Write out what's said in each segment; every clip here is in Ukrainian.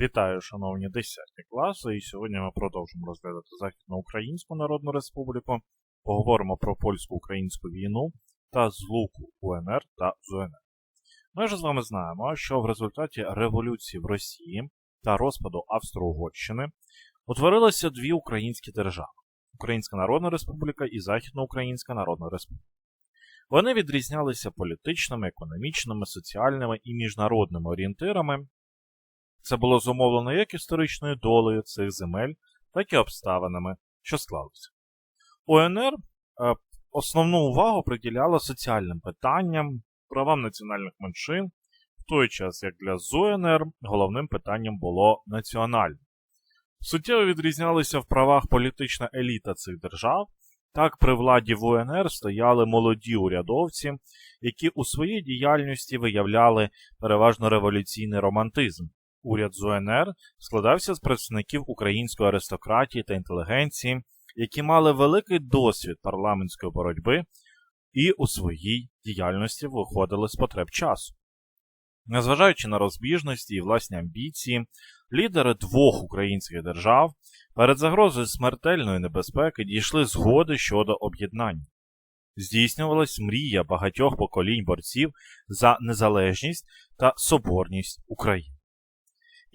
Вітаю, шановні 10 класи, і сьогодні ми продовжимо розглядати Західноукраїнську Народну Республіку, поговоримо про польсько-українську війну та злуку УНР та ЗУНР. Ми вже з вами знаємо, що в результаті революції в Росії та розпаду Австро-Угорщини утворилися дві українські держави Українська Народна Республіка і Західноукраїнська Народна Республіка. Вони відрізнялися політичними, економічними, соціальними і міжнародними орієнтирами. Це було зумовлено як історичною долею цих земель, так і обставинами, що склалися. УНР е, основну увагу приділяла соціальним питанням, правам національних меншин, в той час як для ЗУНР головним питанням було національне. Суттєво відрізнялися в правах політична еліта цих держав. Так, при владі в УНР стояли молоді урядовці, які у своїй діяльності виявляли переважно революційний романтизм. Уряд з складався з представників української аристократії та інтелігенції, які мали великий досвід парламентської боротьби і у своїй діяльності виходили з потреб часу. Незважаючи на розбіжності і власні амбіції, лідери двох українських держав перед загрозою смертельної небезпеки дійшли згоди щодо об'єднання. Здійснювалась мрія багатьох поколінь борців за незалежність та соборність України.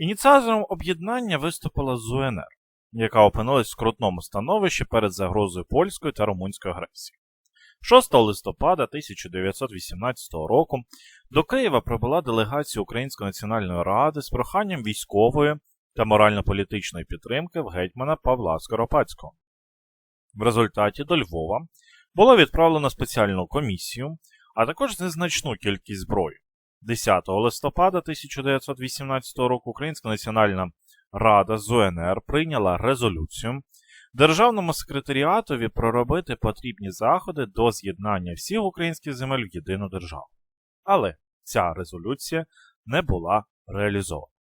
Ініціатором об'єднання виступила ЗУНР, яка опинилась в скрутному становищі перед загрозою польської та румунської агресії. 6 листопада 1918 року до Києва прибула делегація Української національної ради з проханням військової та морально-політичної підтримки в гетьмана Павла Скоропадського. В результаті до Львова було відправлено спеціальну комісію, а також незначну кількість зброї. 10 листопада 1918 року Українська національна рада з УНР прийняла резолюцію Державному секретаріатові проробити потрібні заходи до з'єднання всіх українських земель в єдину державу. Але ця резолюція не була реалізована.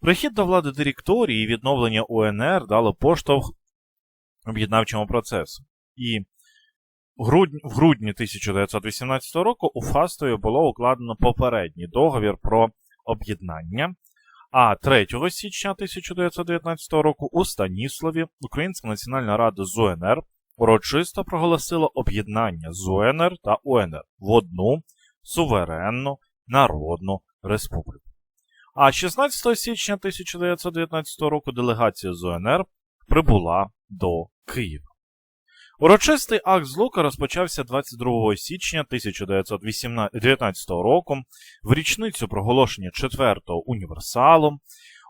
Прихід до влади директорії і відновлення УНР дало поштовх об'єднавчому процесу. І в грудні, в грудні 1918 року у Фастові було укладено попередній договір про об'єднання. А 3 січня 1919 року у Станіславі Українська Національна Рада з УНР урочисто проголосила об'єднання з УНР та УНР в одну суверенну народну республіку. А 16 січня 1919 року делегація з УНР прибула до Києва. Урочистий акт злука розпочався 22 січня 1919 року в річницю проголошення 4-го універсалу.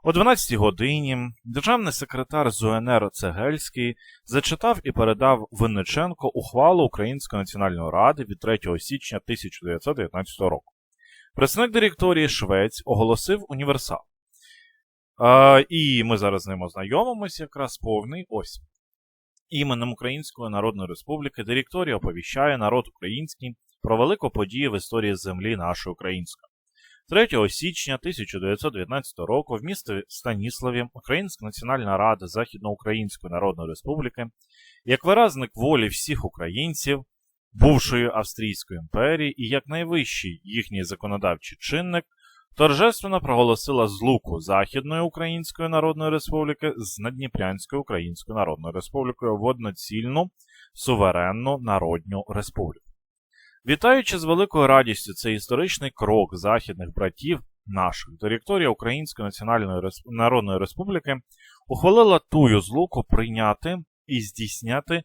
О 12 годині державний секретар з УНР Цегельський зачитав і передав Винниченко ухвалу Української національної ради від 3 січня 1919 року. Представник директорії Швець оголосив універсал. А, І ми зараз з ним ознайомимося якраз повний ось. Іменем Української Народної Республіки директорія оповіщає народ український про велику подію в історії землі нашої української. 3 січня 1919 року в місті Станіславі Українська Національна Рада Західноукраїнської Народної Республіки, як виразник волі всіх українців, бувшої Австрійської імперії і як найвищий їхній законодавчий чинник, торжественно проголосила злуку Західної Української Народної Республіки з Надніпрянською Українською Народною Республікою в одноцільну суверенну народню республіку. Вітаючи з великою радістю цей історичний крок західних братів наших, директорія Української Національної. Народної Республіки ухвалила тую злуку прийняти і здійсняти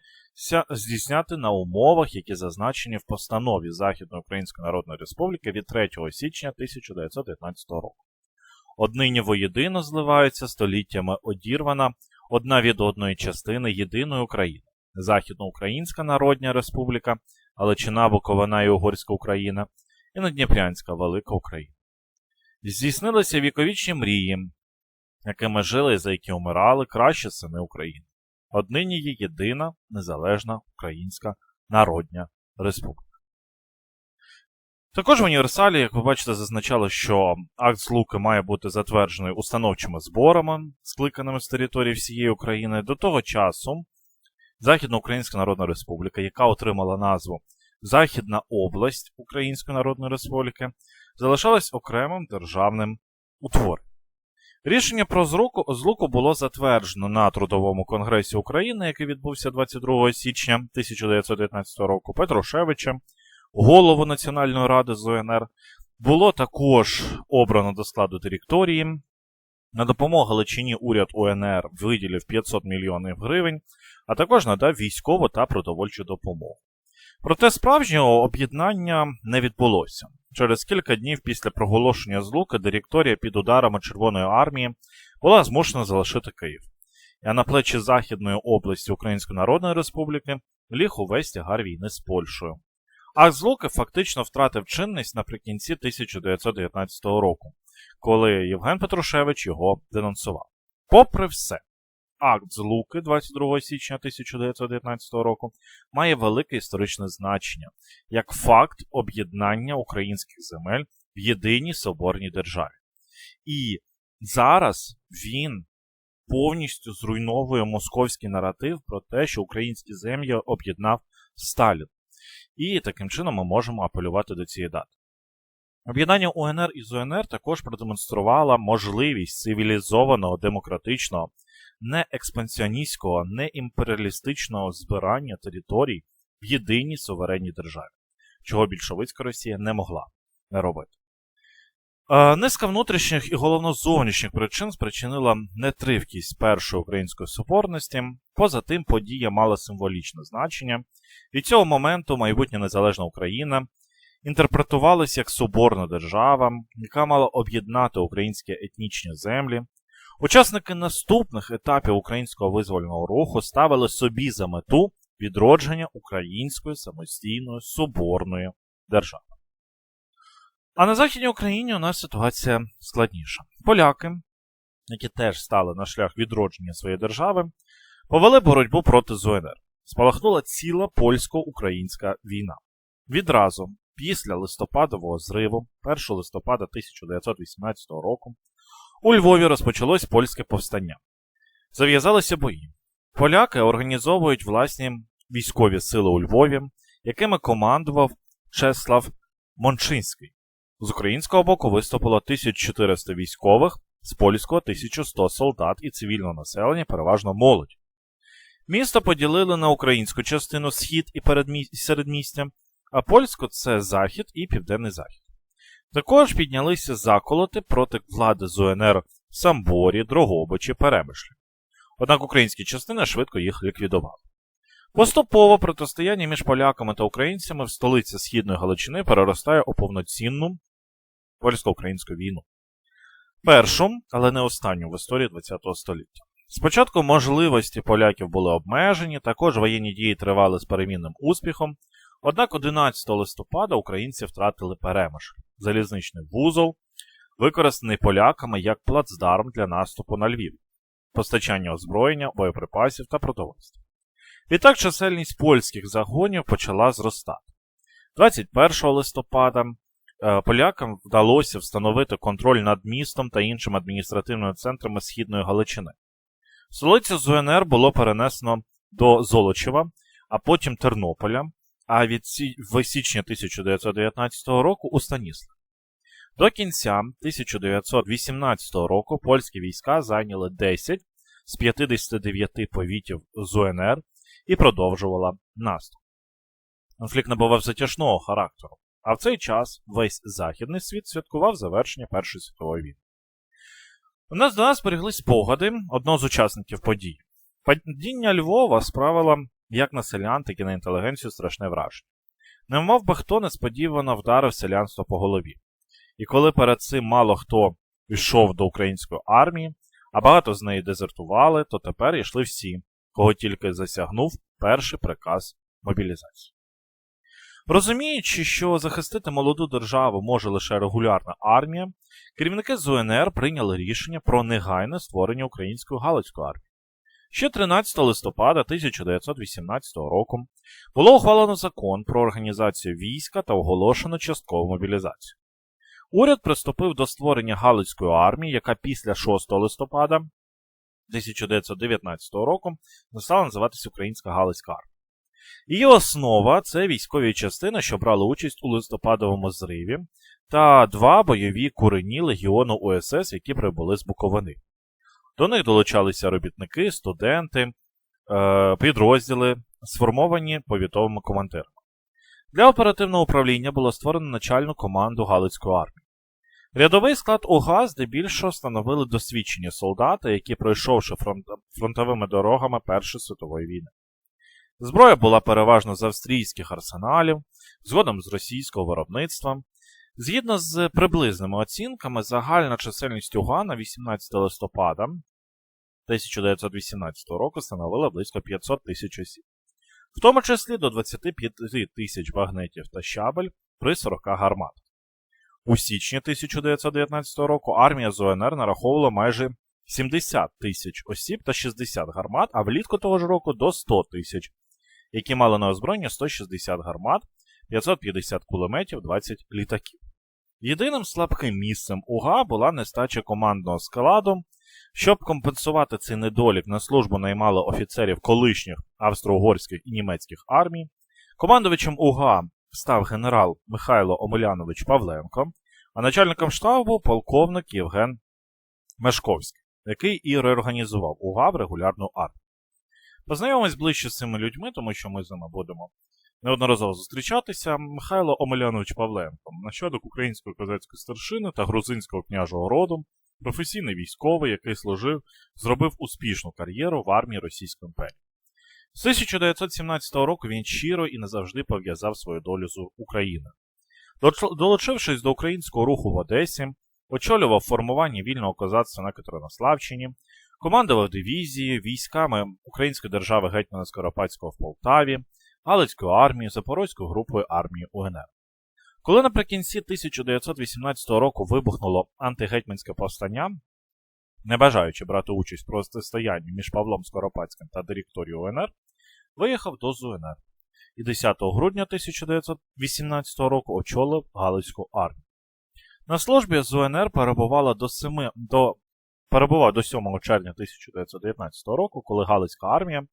здійсняти на умовах, які зазначені в постанові Західної Української Народної Республіки від 3 січня 1919 року. Однині воєдино зливаються століттями одірвана одна від одної частини єдиної України Західноукраїнська Народня Республіка, Галичина, Буковина і Угорська Україна і Надніпрянська Велика Україна. Здійснилися віковічні мрії, якими жили і за які умирали кращі сини України. Однині є єдина незалежна Українська Народня Республіка. Також в універсалі, як ви бачите, зазначало, що акт злуки має бути затверджений установчими зборами, скликаними з території всієї України. До того часу Західноукраїнська Народна Республіка, яка отримала назву Західна область Української Народної Республіки, залишалась окремим державним утворенням. Рішення про злуку було затверджено на Трудовому конгресі України, який відбувся 22 січня 1919 року, Петрушевичем, голову Національної ради з УНР. Було також обрано до складу директорії. На допомогу Галичині уряд УНР виділив 500 мільйонів гривень, а також надав військову та продовольчу допомогу. Проте справжнього об'єднання не відбулося. Через кілька днів після проголошення злуки директорія під ударами Червоної армії була змушена залишити Київ. А на плечі Західної області Української Народної Республіки ліг увесь тягар війни з Польщею. Акт злуки фактично втратив чинність наприкінці 1919 року, коли Євген Петрушевич його денонсував. Попри все, акт злуки 22 січня 1919 року має велике історичне значення як факт об'єднання українських земель в єдиній соборній державі. І зараз він повністю зруйновує московський наратив про те, що українські землі об'єднав Сталін. І таким чином ми можемо апелювати до цієї дати. Об'єднання УНР із УНР також продемонструвало можливість цивілізованого, демократичного, не експансіоністського, не імперіалістичного збирання територій в єдиній суверенній державі, чого більшовицька Росія не могла не робити. Е, Низка внутрішніх і головно зовнішніх причин спричинила нетривкість першої української соборності. Поза тим, подія мала символічне значення. Від цього моменту майбутня незалежна Україна інтерпретувалася як соборна держава, яка мала об'єднати українські етнічні землі. Учасники наступних етапів українського визвольного руху ставили собі за мету відродження української самостійної соборної держави. А на Західній Україні у нас ситуація складніша. Поляки, які теж стали на шлях відродження своєї держави, повели боротьбу проти ЗУНР. Спалахнула ціла польсько-українська війна. Відразу після листопадового зриву, 1 листопада 1918 року, у Львові розпочалось польське повстання. Зав'язалися бої. Поляки організовують власні військові сили у Львові, якими командував Чеслав Мончинський. З українського боку виступило 1400 військових, з польського 1100 солдат і цивільного населення, переважно молодь. Місто поділили на українську частину схід і середмістя, а польську це захід і південний захід. Також піднялися заколоти проти влади з УНР в Самборі, Дрогобичі, Перемишлі. Однак українські частини швидко їх ліквідували. Поступово протистояння між поляками та українцями в столиці Східної Галичини переростає у повноцінну польсько-українську війну. Першу, але не останню в історії ХХ століття. Спочатку можливості поляків були обмежені, також воєнні дії тривали з перемінним успіхом. Однак 11 листопада українці втратили Перемишль, залізничний вузол, використаний поляками як плацдарм для наступу на Львів, постачання озброєння, боєприпасів та продовольства. Відтак чисельність польських загонів почала зростати. 21 листопада е, полякам вдалося встановити контроль над містом та іншими адміністративними центрами Східної Галичини. Столицю з УНР було перенесено до Золочева, а потім Тернополя, а від сі- в січні 1919 року у Станіслав. До кінця 1918 року польські війська зайняли 10 з 59 повітів з УНР і продовжувала наступ. Конфлікт набував затяжного характеру, а в цей час весь західний світ святкував завершення Першої світової війни. У нас до нас зберегли спогади одного з учасників подій. Падіння Львова справило як на селян, так і на інтелігенцію страшне враження. Немов би хто несподівано вдарив селянство по голові. І коли перед цим мало хто йшов до української армії, а багато з неї дезертували, то тепер йшли всі, кого тільки засягнув перший приказ мобілізації. Розуміючи, що захистити молоду державу може лише регулярна армія, керівники з УНР прийняли рішення про негайне створення української галицької армії. Ще 13 листопада 1918 року було ухвалено закон про організацію війська та оголошено часткову мобілізацію. Уряд приступив до створення Галицької армії, яка після 6 листопада 1919 року стала називатися Українська Галицька армія. Її основа це військові частини, що брали участь у листопадовому зриві та два бойові курені легіону УСС, які прибули з Буковини. До них долучалися робітники, студенти, е, підрозділи, сформовані повітовими командирами. Для оперативного управління було створено начальну команду Галицької армії. Рядовий склад УГА здебільшого становили досвідчені солдати, які, пройшовши фронт... фронтовими дорогами Першої світової війни. Зброя була переважно з австрійських арсеналів, згодом з російського виробництва. Згідно з приблизними оцінками, загальна чисельність УГА на 18 листопада 1918 року становила близько 500 тисяч осіб, в тому числі до 25 тисяч багнетів та щабель при 40 гарматах. У січні 1919 року армія з УНР нараховувала майже 70 тисяч осіб та 60 гармат, а влітку того ж року до 100 тисяч, які мали на озброєння 160 гармат, 550 кулеметів, 20 літаків. Єдиним слабким місцем УГА була нестача командного складу. Щоб компенсувати цей недолік, на службу наймали офіцерів колишніх австро-угорських і німецьких армій. Командувачем УГА став генерал Михайло Омелянович Павленко, а начальником штабу полковник Євген Мешковський, який і реорганізував УГА в регулярну армію. Познайомимось ближче з цими людьми, тому що ми з ними будемо неодноразово зустрічатися. Михайло Омелянович Павленко, нащадок української козацької старшини та грузинського княжого роду, професійний військовий, який служив, зробив успішну кар'єру в армії Російської імперії. З 1917 року він щиро і назавжди пов'язав свою долю з Україною. Долучившись до українського руху в Одесі, очолював формування вільного козацтва на Катеринославщині, командував дивізією, військами Української держави Гетьмана Скоропадського в Полтаві, Галицькою армією, Запорозькою групою армії УНР. Коли наприкінці 1918 року вибухнуло антигетьманське повстання, не бажаючи брати участь в протистоянні між Павлом Скоропадським та директорією УНР, виїхав до ЗУНР і 10 грудня 1918 року очолив Галицьку армію. На службі з УНР перебувала до 7, до, перебував до 7 червня 1919 року, коли Галицька армія,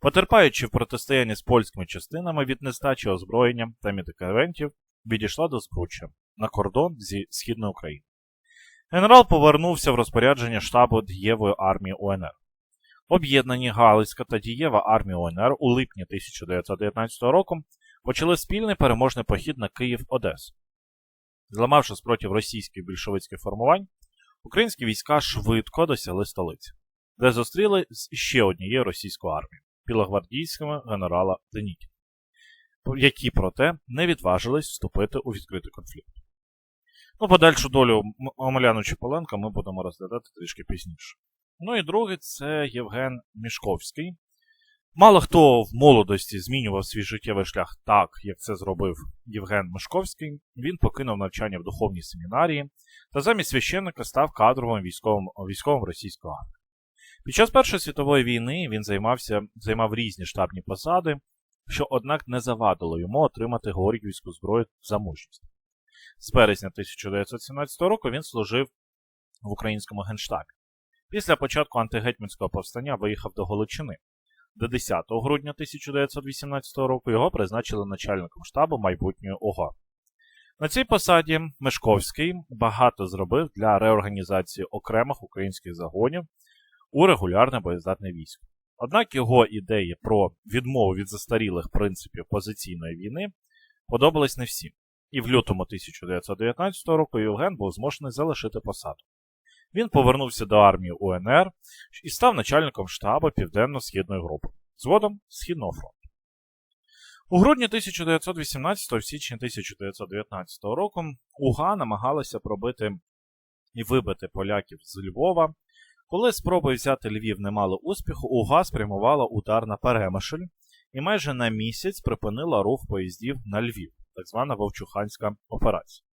потерпаючи в протистоянні з польськими частинами від нестачі озброєння та медикаментів, відійшла до Збруччя на кордон зі Східної України. Генерал повернувся в розпорядження штабу Дієвої армії УНР. Об'єднані Галицька та Дієва армії УНР у липні 1919 року почали спільний переможний похід на Київ-Одесу. Зламавши спротив російських більшовицьких формувань, українські війська швидко досягли столиці, де зустріли з ще однією російською армією білогвардійськими генерала Денікіна, які, проте, не відважились вступити у відкритий конфлікт. Ну, подальшу долю Омеляну Чеполенка ми будемо розглядати трішки пізніше. Ну і другий це Євген Мішковський. Мало хто в молодості змінював свій життєвий шлях так, як це зробив Євген Мишковський. Він покинув навчання в духовній семінарії та замість священника став кадровим військовим військовим російської армії. Під час Першої світової війни він займався, займав різні штабні посади, що, однак, не завадило йому отримати Горьківську зброю за мужність. З березня 1917 року він служив в українському генштабі. Після початку антигетьманського повстання виїхав до Галичини. До 10 грудня 1918 року його призначили начальником штабу майбутньої ОГА. На цій посаді Мешковський багато зробив для реорганізації окремих українських загонів у регулярне боєздатне військо. Однак його ідеї про відмову від застарілих принципів позиційної війни подобались не всім, і в лютому 1919 року Євген був змушений залишити посаду. Він повернувся до армії УНР і став начальником штабу Південно-Східної групи, згодом Східного фронту. У грудні 1918 в січні 1919 року УГА намагалася пробити і вибити поляків з Львова. Коли спроби взяти Львів не мали успіху, УГА спрямувала удар на Перемишль і майже на місяць припинила рух поїздів на Львів, так звана Вовчуханська операція.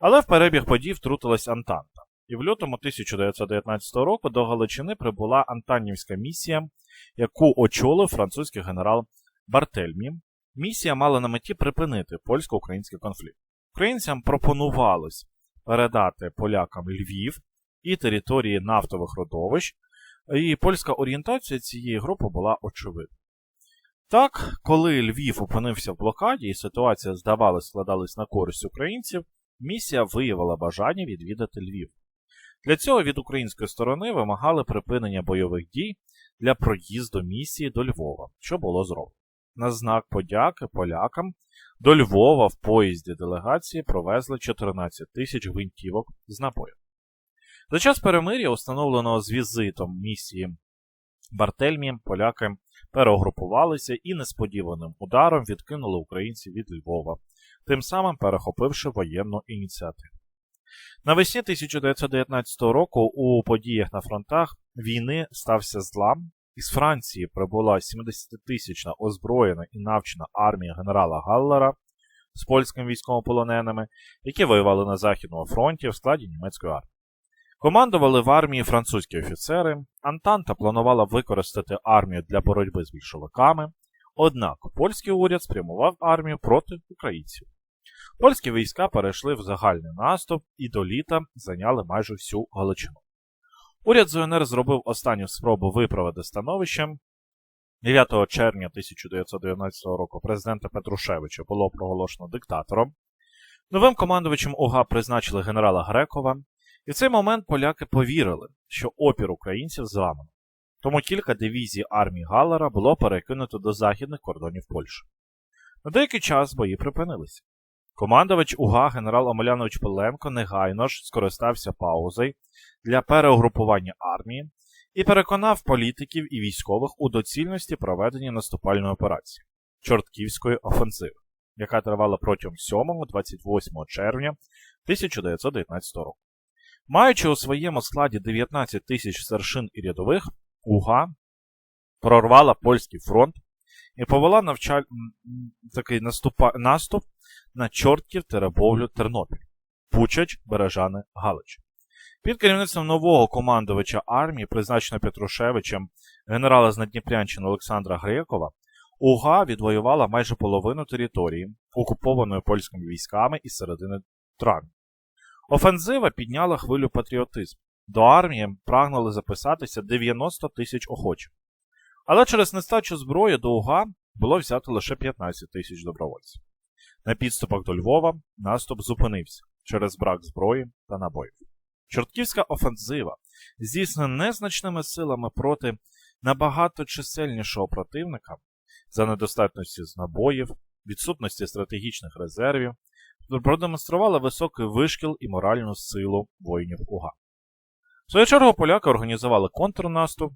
Але в перебіг подій втрутилась Антанта. І в лютому 1919 року до Галичини прибула Антанівська місія, яку очолив французький генерал Бартельмі. Місія мала на меті припинити польсько-український конфлікт. Українцям пропонувалось передати полякам Львів і території нафтових родовищ, і польська орієнтація цієї групи була очевидна. Так, коли Львів опинився в блокаді і ситуація, здавалось, складалась на користь українців, місія виявила бажання відвідати Львів. Для цього від української сторони вимагали припинення бойових дій для проїзду місії до Львова, що було зроблено. На знак подяки полякам до Львова в поїзді делегації провезли 14 тисяч гвинтівок з набоєм. За час перемир'я, установленого з візитом місії Бартельмі, поляки перегрупувалися і несподіваним ударом відкинули українців від Львова, тим самим перехопивши воєнну ініціативу. Навесні 1919 року у подіях на фронтах війни стався злам. Із Франції прибула 70-тисячна озброєна і навчена армія генерала Галлера з польськими військовополоненими, які воювали на Західному фронті в складі німецької армії. Командували в армії французькі офіцери, Антанта планувала використати армію для боротьби з більшовиками, однак польський уряд спрямував армію проти українців. Польські війська перейшли в загальний наступ і до літа зайняли майже всю Галичину. Уряд ЗУНР зробив останню спробу виправити становище. 9 червня 1919 року президента Петрушевича було проголошено диктатором. Новим командувачем ОГА призначили генерала Грекова, і в цей момент поляки повірили, що опір українців зламано. Тому кілька дивізій армії Галлера було перекинуто до західних кордонів Польщі. На деякий час бої припинилися. Командувач УГА генерал Омелянович Пеленко негайно ж скористався паузою для переугрупування армії і переконав політиків і військових у доцільності проведення наступальної операції Чортківської офенсиви, яка тривала протягом 7-28 червня 1919 року. Маючи у своєму складі 19 тисяч старшин і рядових, УГА прорвала польський фронт і повела навчаль... такий наступа... наступ на Чортків, Теребовлю, Тернопіль, Пучач, Бережани, Галич. Під керівництвом нового командувача армії, призначеного Петрушевичем, генерала з Надніпрянщини Олександра Грекова, УГА відвоювала майже половину території, окупованої польськими військами із середини травня. Офензива підняла хвилю патріотизму. До армії прагнули записатися 90 тисяч охочих. Але через нестачу зброї до УГА було взято лише 15 тисяч добровольців. На підступах до Львова наступ зупинився через брак зброї та набоїв. Чортківська офензива, здійснена незначними силами проти набагато чисельнішого противника за недостатності з набоїв, відсутності стратегічних резервів, продемонструвала високий вишкіл і моральну силу воїнів УГА. В свою чергу поляки організували контрнаступ,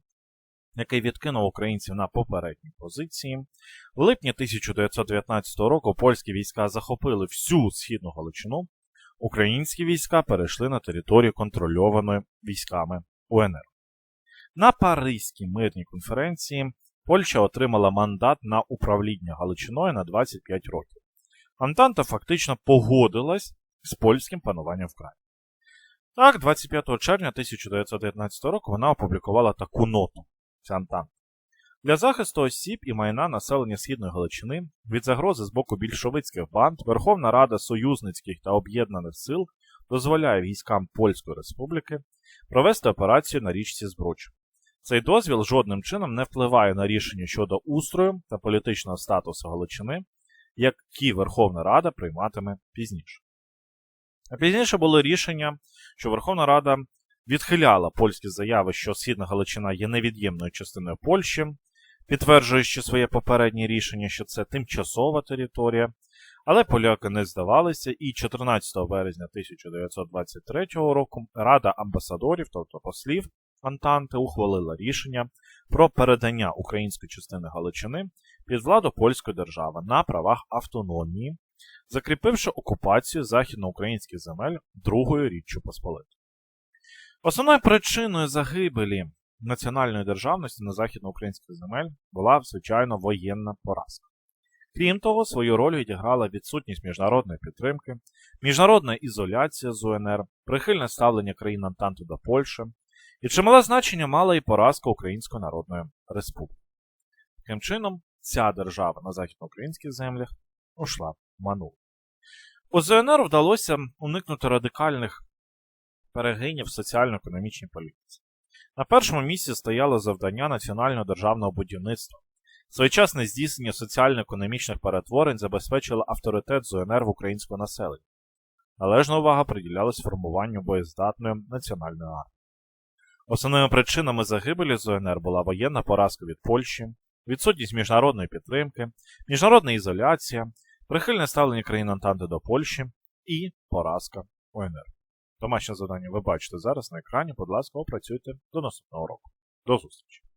який відкинув українців на попередні позиції. В липні 1919 року польські війська захопили всю східну Галичину. Українські війська перейшли на територію контрольованої військами УНР. На Паризькій мирній конференції Польща отримала мандат на управління Галичиною на 25 років. Антанта фактично погодилась з польським пануванням в краї. Так, 25 червня 1919 року вона опублікувала таку ноту. Це Антанта. Для захисту осіб і майна населення Східної Галичини від загрози з боку більшовицьких банд Верховна Рада союзницьких та об'єднаних сил дозволяє військам Польської Республіки провести операцію на річці Збруч. Цей дозвіл жодним чином не впливає на рішення щодо устрою та політичного статусу Галичини, які Верховна Рада прийматиме пізніше. А пізніше було рішення, що Верховна Рада відхиляла польські заяви, що Східна Галичина є невід'ємною частиною Польщі, підтверджуючи своє попереднє рішення, що це тимчасова територія. Але поляки не здавалися, і 14 березня 1923 року Рада амбасадорів, тобто послів Антанти, ухвалила рішення про передання української частини Галичини під владу польської держави на правах автономії, закріпивши окупацію західноукраїнських земель Другою річчю Посполитою. Основною причиною загибелі національної державності на західноукраїнських земель була, звичайно, воєнна поразка. Крім того, свою роль відіграла відсутність міжнародної підтримки, міжнародна ізоляція з УНР, прихильне ставлення країн Антанту до Польщі, і чимале значення мала і поразка Української Народної Республіки. Таким чином, ця держава на західноукраїнських землях ушла в мануле. У ЗНР вдалося уникнути радикальних перегинів в соціально-економічній політиці. На першому місці стояло завдання національного державного будівництва. Своєчасне здійснення соціально-економічних перетворень забезпечило авторитет ЗУНР в українського населення. належна увага приділялась формуванню боєздатної національної армії. Основними причинами загибелі з УНР була воєнна поразка від Польщі, відсутність міжнародної підтримки, міжнародна ізоляція, прихильне ставлення країн Антанти до Польщі і поразка УНР. Домашнє завдання ви бачите зараз на екрані. Будь ласка, опрацюйте до наступного року. До зустрічі!